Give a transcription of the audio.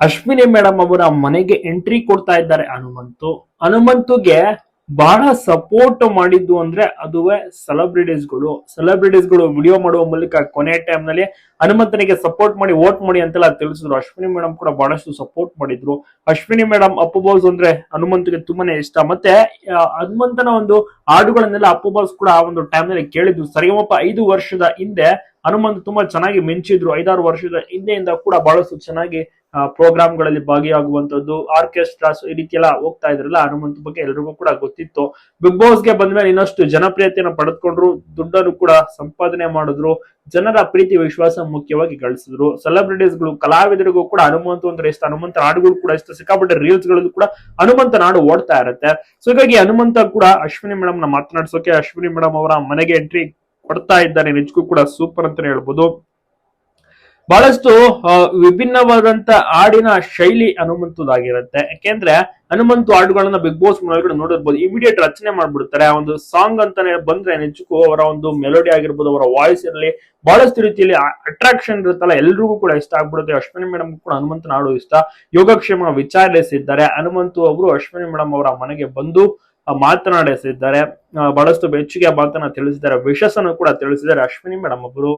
Ashwini madam ಅವರ ಮನೆಗೆ entry ಕೊಡ್ತಾ ಇದ್ದಾರೆ ಹನುಮಂತು. ಹನುಮಂತುಗೆ ಬಹಳ ಸಪೋರ್ಟ್ ಮಾಡಿದ್ದು ಅಂದ್ರೆ ಅದುವೇ ಸೆಲೆಬ್ರಿಟೀಸ್ಗಳು ಸೆಲೆಬ್ರಿಟೀಸ್ಗಳು ವಿಡಿಯೋ ಮಾಡುವ ಮೂಲಕ ಕೊನೆ ಟೈಮ್ನಲ್ಲಿ ಹನುಮಂತನಿಗೆ ಸಪೋರ್ಟ್ ಮಾಡಿ ವೋಟ್ ಮಾಡಿ ಅಂತೆಲ್ಲ ತಿಳಿಸಿದ್ರು. ಅಶ್ವಿನಿ ಮೇಡಮ್ ಕೂಡ ಬಹಳಷ್ಟು ಸಪೋರ್ಟ್ ಮಾಡಿದ್ರು. ಅಶ್ವಿನಿ ಮೇಡಮ್ ಅಪ್ಪು ಬಾಸ್ ಅಂದ್ರೆ ಹನುಮಂತಿಗೆ ತುಂಬಾನೇ ಇಷ್ಟ. ಮತ್ತೆ ಹನುಮಂತನ ಒಂದು ಹಾಡುಗಳನ್ನೆಲ್ಲ ಅಪ್ಪು ಬಾಸ್ ಕೂಡ ಆ ಒಂದು ಟೈಮ್ನಲ್ಲಿ ಕೇಳಿದ್ರು. ಸರಿಗಮಪ್ಪ ಐದು ವರ್ಷದ ಹಿಂದೆ ಹನುಮಂತ್ ತುಂಬಾ ಚೆನ್ನಾಗಿ ಮಿಂಚಿದ್ರು. ಐದಾರು ವರ್ಷದ ಹಿಂದೆಯಿಂದ ಕೂಡ ಬಹಳಷ್ಟು ಚೆನ್ನಾಗಿ ಪ್ರೋಗ್ರಾಮ್ಗಳಲ್ಲಿ ಭಾಗಿಯಾಗುವಂತದ್ದು ಆರ್ಕೆಸ್ಟ್ರಾಸ್ ಈ ರೀತಿ ಎಲ್ಲ ಹೋಗ್ತಾ ಇದ್ರಲ್ಲ ಹನುಮಂತ್ ಬಗ್ಗೆ ಎಲ್ರಿಗೂ ಕೂಡ ಗೊತ್ತಿತ್ತು. ಬಿಗ್ ಬಾಸ್ಗೆ ಬಂದ್ಮೇಲೆ ಇನ್ನಷ್ಟು ಜನಪ್ರಿಯತೆಯನ್ನು ಪಡೆದುಕೊಂಡ್ರು, ದುಡ್ಡನ್ನು ಕೂಡ ಸಂಪಾದನೆ ಮಾಡಿದ್ರು, ಜನರ ಪ್ರೀತಿ, ವಿಶ್ವಾಸ ಮುಖ್ಯವಾಗಿ ಗಳಿಸಿದ್ರು. ಸೆಲೆಬ್ರಿಟೀಸ್ಗಳು, ಕಲಾವಿದರಿಗೂ ಕೂಡ ಹನುಮಂತ ಅಂದ್ರೆ ಇಷ್ಟ, ಹನುಮಂತ ಹಾಡುಗಳು ಕೂಡ ಇಷ್ಟ, ಸಿಕ್ಕಾಪಟ್ಟೆ ರೀಲ್ಸ್ ಗಳಲ್ಲೂ ಕೂಡ ಹನುಮಂತ ನಾಡು ಓಡ್ತಾ ಇರುತ್ತೆ. ಸೊ ಹೀಗಾಗಿ ಹನುಮಂತ ಕೂಡ ಅಶ್ವಿನಿ ಮೇಡಮ್ನ ಮಾತನಾಡ್ಸೋಕೆ, ಅಶ್ವಿನಿ ಮೇಡಮ್ ಅವರ ಮನೆಗೆ ಎಂಟ್ರಿ ಕೊಡ್ತಾ ಇದ್ದಾರೆ. ನಿಜಕ್ಕೂ ಕೂಡ ಸೂಪರ್ ಅಂತಾನೆ ಹೇಳ್ಬೋದು. ಬಹಳಷ್ಟು ವಿಭಿನ್ನವಾದಂತ ಹಾಡಿನ ಶೈಲಿ ಹನುಮಂತದಾಗಿರುತ್ತೆ. ಯಾಕೆಂದ್ರೆ, ಹನುಮಂತು ಹಾಡುಗಳನ್ನ ಬಿಗ್ ಬಾಸ್ ಒಳಗಡೆ ನೋಡಿರ್ಬೋದು. ಇಮಿಡಿಯೇಟ್ ರಚನೆ ಮಾಡ್ಬಿಡ್ತಾರೆ. ಆ ಒಂದು ಸಾಂಗ್ ಅಂತಾನೆ ಬಂದ್ರೆ ನಿಜಕ್ಕೂ ಅವರ ಒಂದು ಮೆಲೋಡಿ ಆಗಿರ್ಬೋದು, ಅವರ ವಾಯ್ಸ್ ಇರಲಿ, ಬಹಳಷ್ಟು ರೀತಿಯಲ್ಲಿ ಅಟ್ರಾಕ್ಷನ್ ಇರುತ್ತಲ್ಲ, ಎಲ್ರಿಗೂ ಕೂಡ ಇಷ್ಟ ಆಗ್ಬಿಡುತ್ತೆ. ಅಶ್ವಿನಿ ಮೇಡಮ್ ಕೂಡ ಹನುಮಂತನ ಹಾಡು ಇಷ್ಟ. ಯೋಗಕ್ಷೇಮ ವಿಚಾರಿಸಿದ್ದಾರೆ. ಹನುಮಂತು ಅವರು ಅಶ್ವಿನಿ ಮೇಡಮ್ ಅವರ ಮನೆಗೆ ಬಂದು ಮಾತನಾಡಿಸಿದ್ದಾರೆ. ಬಹಳಷ್ಟು ಬೆಚ್ಚಗೆ ಮಾತನ್ನ ತಿಳಿಸಿದ್ದಾರೆ. ವಿಶಸ್ಸನ್ನು ಕೂಡ ತಿಳಿಸಿದ್ದಾರೆ. ಅಶ್ವಿನಿ ಮೇಡಮ್ ಅವರು.